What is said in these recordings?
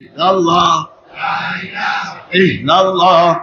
İllallah. La ilahe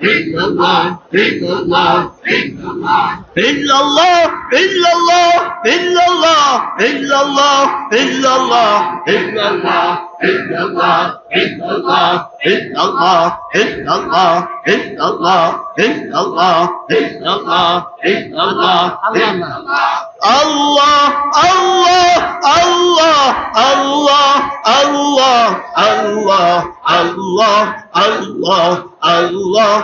illallah, illallah, illallah, illallah, illallah, illallah, illallah, illallah, illallah. إلا الله إلا الله إلا الله إلا الله إلا الله إلا الله إلا الله إلا الله الله الله الله الله الله الله الله الله الله